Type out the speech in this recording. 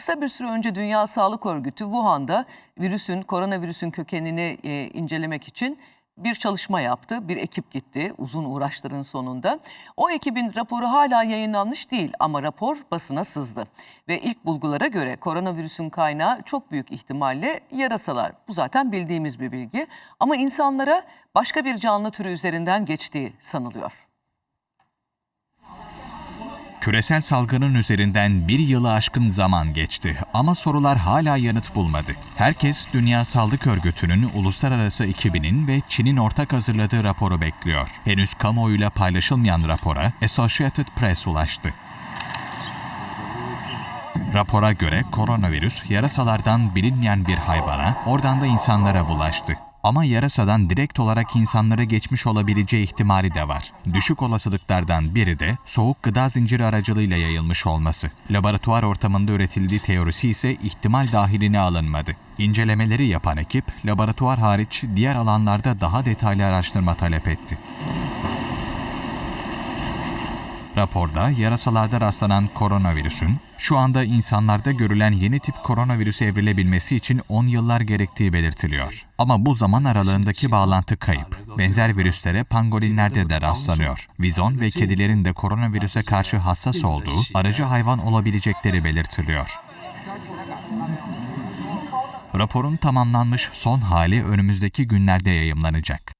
kısa bir süre önce Dünya Sağlık Örgütü Wuhan'da virüsün, koronavirüsün kökenini e, incelemek için bir çalışma yaptı. Bir ekip gitti uzun uğraşların sonunda. O ekibin raporu hala yayınlanmış değil ama rapor basına sızdı. Ve ilk bulgulara göre koronavirüsün kaynağı çok büyük ihtimalle yarasalar. Bu zaten bildiğimiz bir bilgi. Ama insanlara başka bir canlı türü üzerinden geçtiği sanılıyor. Küresel salgının üzerinden bir yılı aşkın zaman geçti ama sorular hala yanıt bulmadı. Herkes Dünya Sağlık Örgütü'nün uluslararası ekibinin ve Çin'in ortak hazırladığı raporu bekliyor. Henüz kamuoyuyla paylaşılmayan rapora Associated Press ulaştı. Rapora göre koronavirüs yarasalardan bilinmeyen bir hayvana, oradan da insanlara bulaştı. Ama yarasadan direkt olarak insanlara geçmiş olabileceği ihtimali de var. Düşük olasılıklardan biri de soğuk gıda zinciri aracılığıyla yayılmış olması. Laboratuvar ortamında üretildiği teorisi ise ihtimal dahiline alınmadı. İncelemeleri yapan ekip, laboratuvar hariç diğer alanlarda daha detaylı araştırma talep etti. Raporda yarasalarda rastlanan koronavirüsün şu anda insanlarda görülen yeni tip koronavirüse evrilebilmesi için 10 yıllar gerektiği belirtiliyor. Ama bu zaman aralığındaki bağlantı kayıp. Benzer virüslere pangolinlerde de rastlanıyor. Vizon ve kedilerin de koronavirüse karşı hassas olduğu, aracı hayvan olabilecekleri belirtiliyor. Raporun tamamlanmış son hali önümüzdeki günlerde yayımlanacak.